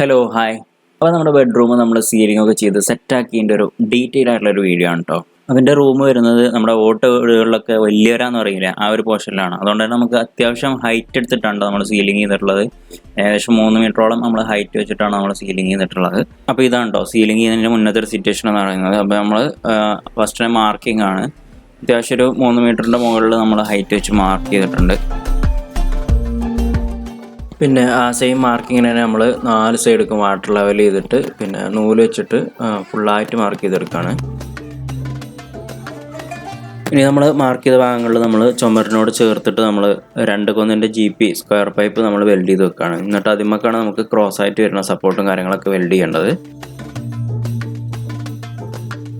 Hello hi അപ്പോൾ നമ്മുടെ bedroom നമ്മൾ സീലിംഗ് ഒക്കെ ചെയ്ത് സെറ്റാക്കിയതിന്റെ ഒരു ഡീറ്റെയിൽ ആയിട്ടുള്ള ഒരു വീഡിയോ ആണ് കേട്ടോ അതിന്റെ റൂം വരുന്നത് നമ്മുടെ ഓട്ട് വീടുകളിലൊക്കെ വലിയവരാന്ന് പറയില്ല ആ ഒരു പോർഷനിലാണ് അതുകൊണ്ട് തന്നെ നമുക്ക് അത്യാവശ്യം ഹൈറ്റ് എടുത്തിട്ടാണ് നമ്മൾ സീലിംഗ് ചെയ്തിട്ടുള്ളത്. ഏകദേശം മൂന്ന് മീറ്ററോളം നമ്മൾ ഹൈറ്റ് വെച്ചിട്ടാണ് നമ്മൾ സീലിംഗ് ചെയ്തിട്ടുള്ളത്. അപ്പോൾ ഇതാണ് കേട്ടോ സീലിംഗ് ചെയ്യുന്നതിന്റെ മുന്നത്തെ ഒരു സിറ്റുവേഷൻ എന്ന് പറയുന്നത്. അപ്പോൾ നമ്മൾ ഫസ്റ്റ് ടൈം മാർക്കിംഗ് ആണ്. അത്യാവശ്യം ഒരു മൂന്ന് മീറ്ററിന്റെ മുകളിൽ നമ്മൾ ഹൈറ്റ് വെച്ച് മാർക്ക് ചെയ്തിട്ടുണ്ട്. പിന്നെ ആ സെയിം മാർക്കിങ്ങിന് തന്നെ നമ്മൾ നാല് സൈഡുക്കും വാട്ടർ ലെവൽ ചെയ്തിട്ട് പിന്നെ നൂൽ വെച്ചിട്ട് ഫുള്ളായിട്ട് മാർക്ക് ചെയ്തെടുക്കുകയാണ് ഇനി നമ്മൾ മാർക്ക് ചെയ്ത ഭാഗങ്ങളിൽ നമ്മൾ ചുമരിനോട് ചേർത്തിട്ട് നമ്മൾ രണ്ട് കൊന്നിന്റെ ജി പി സ്ക്വയർ പൈപ്പ് നമ്മൾ വെൽഡ് ചെയ്ത് വെക്കുകയാണ് എന്നിട്ട് അതിമക്കാണ് നമുക്ക് ക്രോസ് ആയിട്ട് വരുന്ന സപ്പോർട്ടും കാര്യങ്ങളൊക്കെ വെൽഡ് ചെയ്യേണ്ടത്.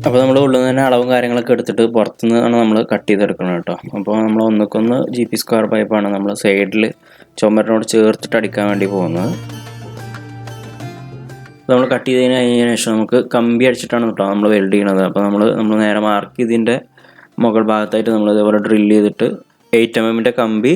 അപ്പോൾ നമ്മൾ ഉള്ളിൽ നിന്ന് തന്നെ അളവും കാര്യങ്ങളൊക്കെ എടുത്തിട്ട് പുറത്തുനിന്നാണ് നമ്മൾ കട്ട് ചെയ്തെടുക്കുന്നത് കേട്ടോ. അപ്പോൾ നമ്മൾ ഒന്നുക്കൊന്ന് ജി പി സ്ക്വയർ പൈപ്പാണ് നമ്മൾ സൈഡിൽ ചുമരിനോട് ചേർത്തിട്ട് അടിക്കാൻ വേണ്ടി പോകുന്നത്. നമ്മൾ കട്ട് ചെയ്തതിന് കഴിഞ്ഞതിന് ശേഷം നമുക്ക് കമ്പി അടിച്ചിട്ടാണ് കേട്ടോ നമ്മൾ വെൽഡ് ചെയ്യണത്. അപ്പോൾ നമ്മൾ നമ്മൾ നേരെ മാർക്ക് ഇതിന്റെ മുകൾ ഭാഗത്തായിട്ട് നമ്മൾ ഇതേപോലെ ഡ്രില്ല് ചെയ്തിട്ട് എയ്റ്റ് എം എമ്മിന്റെ കമ്പി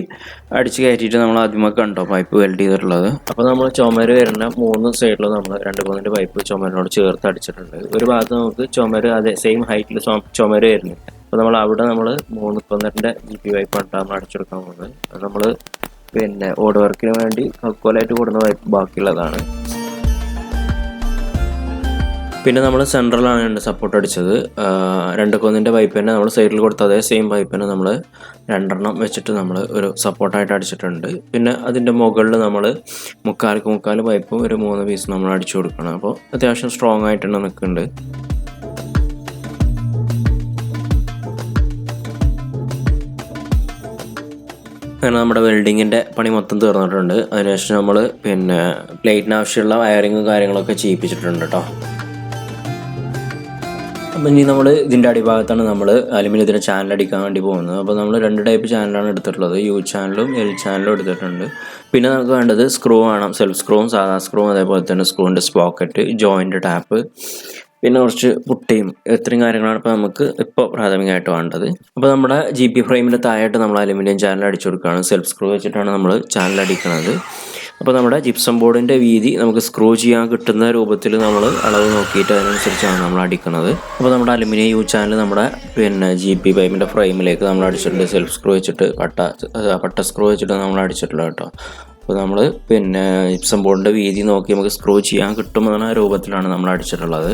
അടിച്ച് കയറ്റിയിട്ട് നമ്മൾ ആദ്യമൊക്കെ കണ്ടോ പൈപ്പ് വെൽഡ് ചെയ്തിട്ടുള്ളത്? അപ്പോൾ നമ്മൾ ചുമര് വരുന്ന മൂന്ന് സൈഡിലും നമ്മൾ രണ്ട് മൂന്നിന്റെ പൈപ്പ് ചുമരിനോട് ചേർത്ത് അടിച്ചിട്ടുണ്ട്. ഒരു ഭാഗത്ത് നമുക്ക് ചുമര് അതേ സെയിം ഹൈറ്റിൽ ചുമര് വരുന്നു അപ്പോൾ നമ്മൾ അവിടെ നമ്മൾ മൂന്ന് പന്ത്രണ്ടിന്റെ ജി പി പൈപ്പാണ് നമ്മൾ അടിച്ചെടുക്കാൻ പോകുന്നത്. നമ്മൾ പിന്നെ ഓട് വർക്കിന് വേണ്ടി കക്കോലായിട്ട് കൊടുക്കുന്ന പൈപ്പ് ബാക്കിയുള്ളതാണ്. പിന്നെ നമ്മൾ സെൻട്രലാണ് ഉണ്ട് സപ്പോർട്ട് അടിച്ചത്. രണ്ട് കൊന്നിന്റെ പൈപ്പ് തന്നെ നമ്മൾ സൈഡിൽ കൊടുത്ത അതേ സെയിം പൈപ്പ് തന്നെ നമ്മൾ രണ്ടെണ്ണം വെച്ചിട്ട് നമ്മൾ ഒരു സപ്പോർട്ടായിട്ട് അടിച്ചിട്ടുണ്ട്. പിന്നെ അതിന്റെ മുകളിൽ നമ്മൾ മുക്കാൽക്ക് മുക്കാൽ പൈപ്പും ഒരു മൂന്ന് പീസ് നമ്മൾ അടിച്ചു കൊടുക്കണം. അപ്പോൾ അത്യാവശ്യം സ്ട്രോങ് ആയിട്ട് തന്നെ നിൽക്കുന്നുണ്ട്. അങ്ങനെ നമ്മുടെ വെൽഡിങ്ങിന്റെ പണി മൊത്തം തീർന്നിട്ടുണ്ട്. അതിനുശേഷം നമ്മൾ പിന്നെ പ്ലേറ്റിന് ആവശ്യമുള്ള വയറിങ്ങും കാര്യങ്ങളൊക്കെ ചെയ്യിപ്പിച്ചിട്ടുണ്ട് കേട്ടോ. അപ്പം ഇനി നമ്മൾ ഇതിന്റെ അടിഭാഗത്താണ് നമ്മൾ അലുമിനിയത്തിന്റെ ചാനൽ അടിക്കാൻ വേണ്ടി പോകുന്നത്. അപ്പോൾ നമ്മൾ രണ്ട് ടൈപ്പ് ചാനലാണ് എടുത്തിട്ടുള്ളത്. യു ചാനലും എൽ ചാനലും എടുത്തിട്ടുണ്ട്. പിന്നെ നമുക്ക് വേണ്ടത് സ്ക്രൂ ആണ് സെൽഫ് സ്ക്രൂവും സാധാ സ്ക്രൂവും അതേപോലെ തന്നെ സ്ക്രൂവിന്റെ സ്പോക്കറ്റ് ജോയിന്റ് ടാപ്പ് പിന്നെ കുറച്ച് പുട്ടിയും ഇത്രയും കാര്യങ്ങളാണ് ഇപ്പോൾ നമുക്ക് ഇപ്പോൾ പ്രാഥമികമായിട്ട് വേണ്ടത്. അപ്പോൾ നമ്മുടെ ജി പി ഫ്രെയിമിന്റെ താഴായിട്ട് നമ്മൾ അലുമിനിയം ചാനൽ അടിച്ചു കൊടുക്കുകയാണ്. സെൽഫ് സ്ക്രൂ വെച്ചിട്ടാണ് നമ്മൾ ചാനൽ അടിക്കുന്നത് അപ്പോൾ നമ്മുടെ ജിപ്സം ബോർഡിന്റെ വീതി നമുക്ക് സ്ക്രൂ ചെയ്യാൻ കിട്ടുന്ന രൂപത്തിൽ നമ്മൾ അളവ് നോക്കിയിട്ട് അതിനനുസരിച്ചാണ് നമ്മൾ അടിക്കുന്നത്. അപ്പോൾ നമ്മുടെ അലുമിനിയം യു ചാനൽ നമ്മുടെ പിന്നെ ജി പി പൈപ്പിന്റെ ഫ്രെയിമിലേക്ക് നമ്മൾ അടിച്ചിട്ടുണ്ട്. സെൽഫ് സ്ക്രൂ വെച്ചിട്ട് പട്ട പട്ട സ്ക്രൂ വെച്ചിട്ട് നമ്മൾ അടിച്ചിട്ടുള്ളത് കേട്ടോ. അപ്പോൾ നമ്മൾ പിന്നെ ജിപ്സം ബോർഡിന്റെ വീതി നോക്കി നമുക്ക് സ്ക്രൂ ചെയ്യാൻ കിട്ടുമെന്ന രൂപത്തിലാണ് നമ്മൾ അടിച്ചിട്ടുള്ളത്.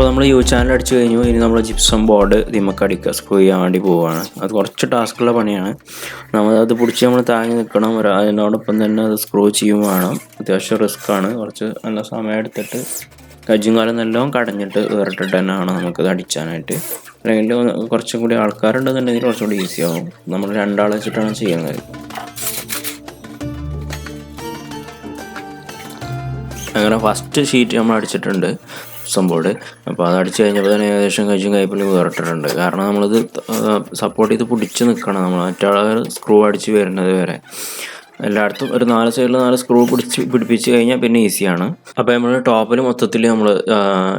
അപ്പോൾ നമ്മൾ യു ചാനൽ അടിച്ചു കഴിഞ്ഞു. ഇനി നമ്മൾ ജിപ്സം ബോർഡ് നമുക്ക് അടിക്കുക. സ്ക്രൂ ചെയ്യാൻ വേണ്ടി പോവുകയാണ് അത് കുറച്ച് ടാസ്ക്കുള്ള പണിയാണ്. നമ്മൾ അത് പിടിച്ച് നമ്മൾ താങ്ങി നിൽക്കണം. അതിനോടൊപ്പം തന്നെ അത് സ്ക്രൂ ചെയ്യും വേണം. അത്യാവശ്യം റിസ്ക് ആണ്. കുറച്ച് നല്ല സമയം എടുത്തിട്ട് കജ്ജും കാലം നല്ലോണം കടഞ്ഞിട്ട് വേറിട്ടിട്ട് തന്നെയാണ് നമുക്കത് അടിച്ചാനായിട്ട്. അല്ലെങ്കിൽ കുറച്ചും കൂടി ആൾക്കാരുണ്ടെന്നുണ്ടെങ്കിൽ കുറച്ചും കൂടി ഈസി ആവും. നമ്മൾ രണ്ടാളെ വെച്ചിട്ടാണ് ചെയ്യുന്നത്. അങ്ങനെ ഫസ്റ്റ് ഷീറ്റ് നമ്മൾ അടിച്ചിട്ടുണ്ട്. സംഭവം അപ്പോൾ അത് അടിച്ച് കഴിഞ്ഞപ്പോൾ തന്നെ ഏകദേശം കഴിച്ചും കൈപ്പിൽ വേറിട്ടിട്ടുണ്ട്. കാരണം നമ്മളിത് സപ്പോർട്ട് ചെയ്ത് പിടിച്ച് നിൽക്കണം നമ്മൾ മറ്റാളെ സ്ക്രൂ അടിച്ച് വരുന്നത് വരെ. എല്ലായിടത്തും ഒരു നാല് സൈഡിൽ നാല് സ്ക്രൂ പിടിച്ച് പിടിപ്പിച്ച് കഴിഞ്ഞാൽ പിന്നെ ഈസിയാണ് അപ്പോൾ നമ്മൾ ടോപ്പിൽ മൊത്തത്തിൽ നമ്മൾ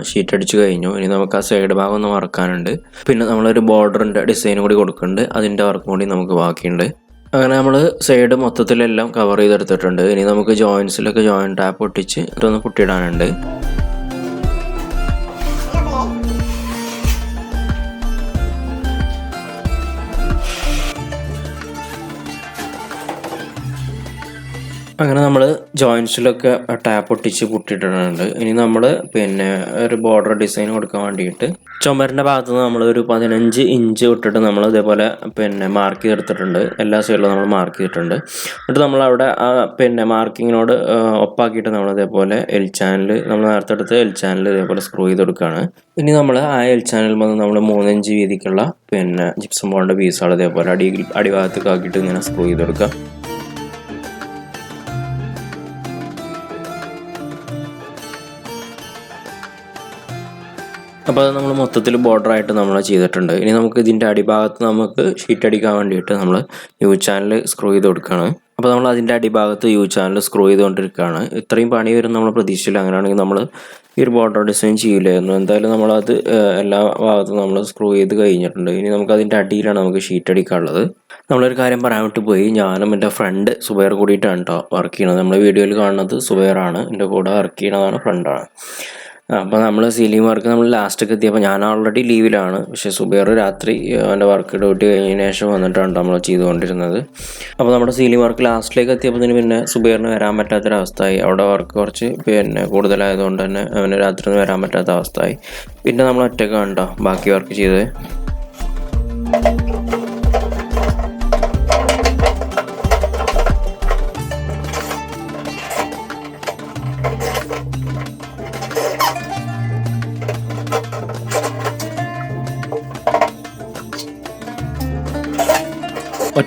ഷീറ്റ് അടിച്ച് കഴിഞ്ഞു. ഇനി നമുക്ക് ആ സൈഡ് ഭാഗം ഒന്ന് മറക്കാനുണ്ട് പിന്നെ നമ്മളൊരു ബോർഡറിന്റെ ഡിസൈൻ കൂടി കൊടുക്കുന്നുണ്ട്. അതിന്റെ വർക്ക് കൂടി നമുക്ക് ബാക്കിയുണ്ട്. അങ്ങനെ നമ്മൾ സൈഡ് മൊത്തത്തിലെല്ലാം കവർ ചെയ്തെടുത്തിട്ടുണ്ട്. ഇനി നമുക്ക് ജോയിൻസിലൊക്കെ ജോയിൻ ടാപ്പ് ഒട്ടിച്ച് ഇതൊന്ന് പൊട്ടിയിടാനുണ്ട്. അങ്ങനെ നമ്മൾ ജോയിൻസിലൊക്കെ ടാപ്പ് ഒട്ടിച്ച് പൊട്ടിയിട്ടിട്ടുണ്ട് ഇനി നമ്മൾ പിന്നെ ഒരു ബോർഡർ ഡിസൈൻ കൊടുക്കാൻ വേണ്ടിയിട്ട് ചുമരിന്റെ ഭാഗത്ത് നിന്ന് നമ്മൾ ഒരു പതിനഞ്ച് ഇഞ്ച് ഇട്ടിട്ട് നമ്മൾ ഇതേപോലെ പിന്നെ മാർക്ക് ചെയ്തെടുത്തിട്ടുണ്ട്. എല്ലാ സൈഡിലും നമ്മൾ മാർക്ക് ചെയ്തിട്ടുണ്ട്. എന്നിട്ട് നമ്മൾ അവിടെ ആ പിന്നെ മാർക്കിങ്ങിനോട് ഒപ്പാക്കിയിട്ട് നമ്മൾ ഇതേപോലെ എൽ ചാനൽ നമ്മൾ നേരത്തെ എടുത്ത് എൽ ചാനൽ ഇതേപോലെ സ്ക്രൂ ചെയ്ത് കൊടുക്കുകയാണ് ഇനി നമ്മൾ ആ എൽ ചാനൽ വന്ന് നമ്മൾ മൂന്നിഞ്ച് വീതിക്കുള്ള പിന്നെ ജിപ്സം ബോളിന്റെ പീസുകൾ ഇതേപോലെ അടി അടിഭാഗത്തേക്ക് ആക്കിയിട്ട് ഇങ്ങനെ സ്ക്രൂ ചെയ്ത് കൊടുക്കുക അപ്പോൾ അത് നമ്മൾ മൊത്തത്തിൽ ബോർഡറായിട്ട് നമ്മൾ ചെയ്തിട്ടുണ്ട്. ഇനി നമുക്ക് ഇതിന്റെ അടിഭാഗത്ത് നമുക്ക് ഷീറ്റ് അടിക്കാൻ വേണ്ടിയിട്ട് നമ്മൾ യു ചാനൽ സ്ക്രൂ ചെയ്ത് കൊടുക്കുകയാണ് അപ്പോൾ നമ്മൾ അതിന്റെ അടിഭാഗത്ത് യൂ ചാനൽ സ്ക്രൂ ചെയ്തുകൊണ്ടിരിക്കുകയാണ് ഇത്രയും പണി വരും നമ്മൾ പ്രതീക്ഷിച്ചില്ല. അങ്ങനെയാണെങ്കിൽ നമ്മൾ ഈ ഒരു ബോർഡർ ഡിസൈൻ ചെയ്യില്ലായിരുന്നു എന്തായാലും നമ്മളത് എല്ലാ ഭാഗത്തും നമ്മൾ സ്ക്രൂ ചെയ്ത് കഴിഞ്ഞിട്ടുണ്ട്. ഇനി നമുക്ക് അതിന്റെ അടിയിലാണ് നമുക്ക് ഷീറ്റ് അടിക്കാനുള്ളത്. നമ്മളൊരു കാര്യം പറയാൻ വിട്ടു പോയി. ഞാനും എന്റെ ഫ്രണ്ട് സുബൈർ കൂടിയിട്ടാണ് കേട്ടോ വർക്ക് ചെയ്യണത് നമ്മൾ വീഡിയോയിൽ കാണുന്നത് സുബൈറാണ്. എന്റെ കൂടെ വർക്ക് ചെയ്യണതാണ് ഫ്രണ്ടാണ്. അപ്പോൾ നമ്മൾ സീലിംഗ് വർക്ക് നമ്മൾ ലാസ്റ്റൊക്കെ എത്തിയപ്പോൾ ഞാൻ ഓൾറെഡി ലീവിലാണ് പക്ഷേ സുബേർ രാത്രി അവന്റെ വർക്ക് ഡ്യൂട്ടി കഴിഞ്ഞതിന് ശേഷം വന്നിട്ടാണ് നമ്മൾ ചെയ്തുകൊണ്ടിരുന്നത്. അപ്പോൾ നമ്മുടെ സീലിംഗ് വർക്ക് ലാസ്റ്റിലേക്ക് എത്തിയപ്പോൾ പിന്നെ സുബേറിന് വരാൻ പറ്റാത്തൊരവസ്ഥയായി. അവിടെ വർക്ക് കുറച്ച് പിന്നെ കൂടുതലായതുകൊണ്ട് തന്നെ അവന് രാത്രി ഒന്നും വരാൻ പറ്റാത്ത അവസ്ഥയായി. പിന്നെ നമ്മൾ ഒറ്റയ്ക്കാണ് കേട്ടോ ബാക്കി വർക്ക് ചെയ്തത്.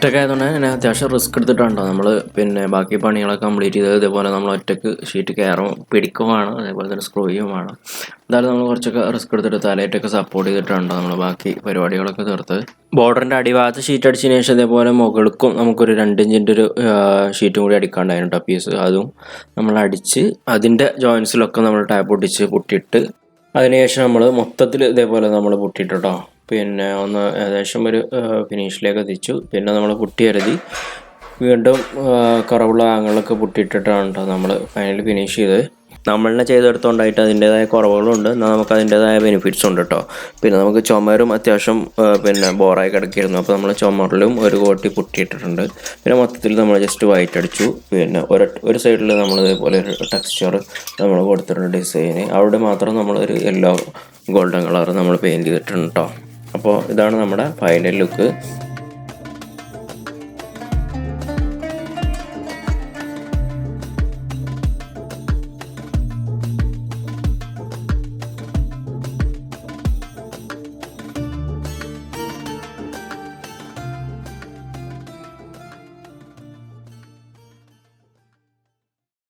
ഒറ്റയ്ക്കായതുകൊണ്ട് തന്നെ അത്യാവശ്യം റിസ്ക് എടുത്തിട്ടുണ്ടോ നമ്മൾ പിന്നെ ബാക്കി പണികളൊക്കെ കംപ്ലീറ്റ് ചെയ്തത് ഇതേപോലെ നമ്മൾ ഒറ്റയ്ക്ക് ഷീറ്റ് കയറും പിടിക്കുമാണ് അതേപോലെ തന്നെ സ്ക്രൂ ചെയ്യുമാണ് എന്തായാലും നമ്മൾ കുറച്ചൊക്കെ റിസ്ക് എടുത്തിട്ട് തലയറ്റൊക്കെ സപ്പോർട്ട് ചെയ്തിട്ടുണ്ടോ നമ്മൾ ബാക്കി പരിപാടികളൊക്കെ തീർത്ത് ബോർഡറിന്റെ അടിഭാഗത്ത് ഷീറ്റ് അടിച്ചതിന് ശേഷം ഇതേപോലെ മുകൾക്കും നമുക്കൊരു രണ്ട് ഇഞ്ചിന്റെ ഒരു ഷീറ്റും കൂടി അടിക്കാണ്ടായിരുന്നു പീസ് അതും നമ്മൾ അടിച്ച് അതിന്റെ ജോയിൻസിലൊക്കെ നമ്മൾ ടാപ്പ് ഒട്ടിച്ച് പൊട്ടിയിട്ട് അതിനുശേഷം നമ്മൾ മൊത്തത്തിൽ ഇതേപോലെ നമ്മൾ പൊട്ടിയിട്ടോ. പിന്നെ ഒന്ന് ഏകദേശം ഒരു ഫിനിഷിലേക്ക് എത്തിച്ചു. പിന്നെ നമ്മൾ പുട്ടി അരുതി വീണ്ടും കുറവുള്ള ആങ്ങളൊക്കെ പൊട്ടിയിട്ടിട്ടാണ് കേട്ടോ നമ്മൾ ഫൈനൽ ഫിനിഷ് ചെയ്ത് നമ്മളെ ചെയ്തെടുത്തോണ്ടായിട്ട് അതിന്റെതായ കുറവുകളുണ്ട്. എന്നാൽ നമുക്ക് അതിന്റെതായ ബെനിഫിറ്റ്സ് ഉണ്ട് കേട്ടോ പിന്നെ നമുക്ക് ചുമരും അത്യാവശ്യം പിന്നെ ബോറായി കിടക്കിയിരുന്നു. അപ്പോൾ നമ്മൾ ചുമറിലും ഒരു കോട്ടി പൊട്ടിയിട്ടിട്ടുണ്ട്. പിന്നെ മൊത്തത്തിൽ നമ്മൾ ജസ്റ്റ് വൈറ്റ് അടിച്ചു. പിന്നെ ഒരു ഒരു സൈഡിൽ നമ്മൾ ഇതേപോലെ ഒരു ടെക്സ്ചർ നമ്മൾ കൊടുത്തിട്ടുണ്ട് ഡിസൈന് അവിടെ മാത്രം നമ്മളൊരു യെല്ലോ ഗോൾഡൻ കളർ നമ്മൾ പെയിന്റ് ചെയ്തിട്ടുണ്ട് കേട്ടോ അപ്പോൾ ഇതാണ് നമ്മുടെ ഫൈനൽ ലുക്ക്